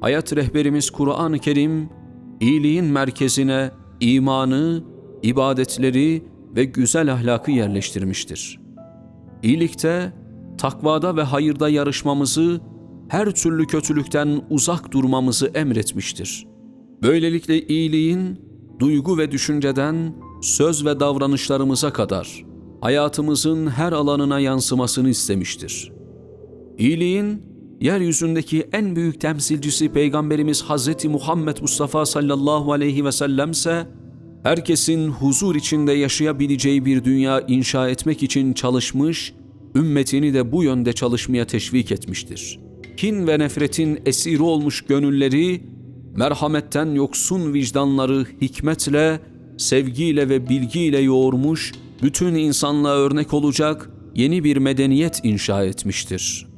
hayat rehberimiz Kur'an-ı Kerim, iyiliğin merkezine imanı, ibadetleri ve güzel ahlakı yerleştirmiştir. İyilikte, takvada ve hayırda yarışmamızı, her türlü kötülükten uzak durmamızı emretmiştir. Böylelikle iyiliğin, duygu ve düşünceden, söz ve davranışlarımıza kadar, hayatımızın her alanına yansımasını istemiştir. İyiliğin, yeryüzündeki en büyük temsilcisi Peygamberimiz Hazreti Muhammed Mustafa sallallahu aleyhi ve sellemse, herkesin huzur içinde yaşayabileceği bir dünya inşa etmek için çalışmış, ümmetini de bu yönde çalışmaya teşvik etmiştir. Kin ve nefretin esiri olmuş gönülleri, merhametten yoksun vicdanları hikmetle, sevgiyle ve bilgiyle yoğurmuş, bütün insanlığa örnek olacak yeni bir medeniyet inşa etmiştir.''